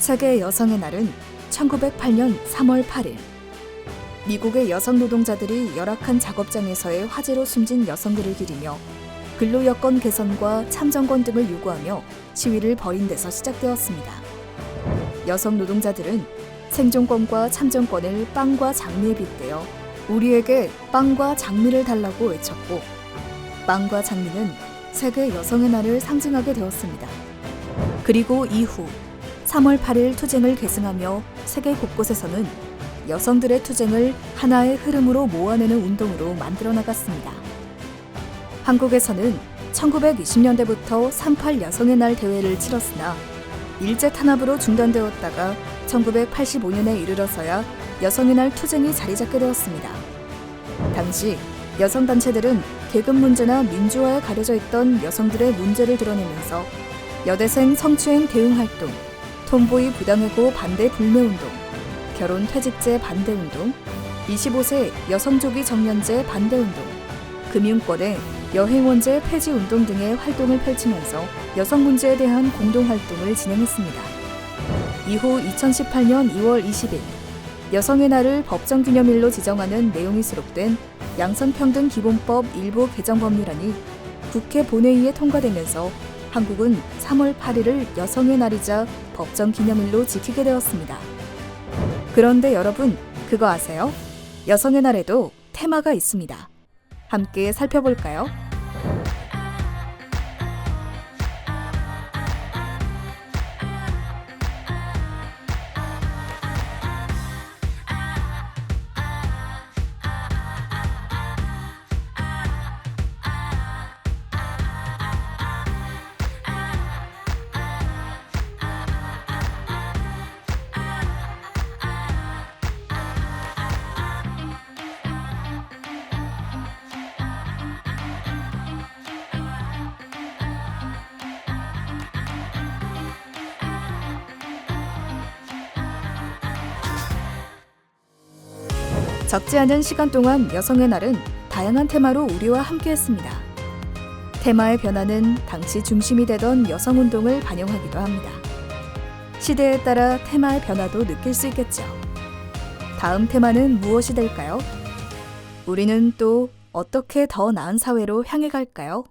세계 여성의 날은 1908년 3월 8일. 미국의 여성 노동자들이 열악한 작업장에서의 화재로 숨진 여성들을 기리며 근로 여건 개선과 참정권 등을 요구하며 시위를 벌인 데서 시작되었습니다. 여성 노동자들은 생존권과 참정권을 빵과 장미에 빗대어 우리에게 빵과 장미를 달라고 외쳤고 빵과 장미는 세계 여성의 날을 상징하게 되었습니다. 그리고 이후 3월 8일 투쟁을 계승하며 세계 곳곳에서는 여성들의 투쟁을 하나의 흐름으로 모아내는 운동으로 만들어 나갔습니다. 한국에서는 1920년대부터 38 여성의 날 대회를 치렀으나 일제 탄압으로 중단되었다가 1985년에 이르러서야 여성의 날 투쟁이 자리 잡게 되었습니다. 당시 여성 단체들은 계급 문제나 민주화에 가려져 있던 여성들의 문제를 드러내면서 여대생 성추행 대응 활동, 톰보이 부당해고 반대 불매 운동, 결혼 퇴직제 반대 운동, 25세 여성조기 정년제 반대 운동, 금융권의 여행원제 폐지 운동 등의 활동을 펼치면서 여성 문제에 대한 공동 활동을 진행했습니다. 이후 2018년 2월 20일 여성의 날을 법정 기념일로 지정하는 내용이 수록된 양성평등 기본법 일부 개정 법률안이 국회 본회의에 통과되면서 한국은 3월 8일을 여성의 날이자 법정 기념일로 지키게 되었습니다. 그런데 여러분, 그거 아세요? 여성의 날에도 테마가 있습니다. 함께 살펴볼까요? 적지 않은 시간 동안 여성의 날은 다양한 테마로 우리와 함께했습니다. 테마의 변화는 당시 중심이 되던 여성 운동을 반영하기도 합니다. 시대에 따라 테마의 변화도 느낄 수 있겠죠. 다음 테마는 무엇이 될까요? 우리는 또 어떻게 더 나은 사회로 향해 갈까요?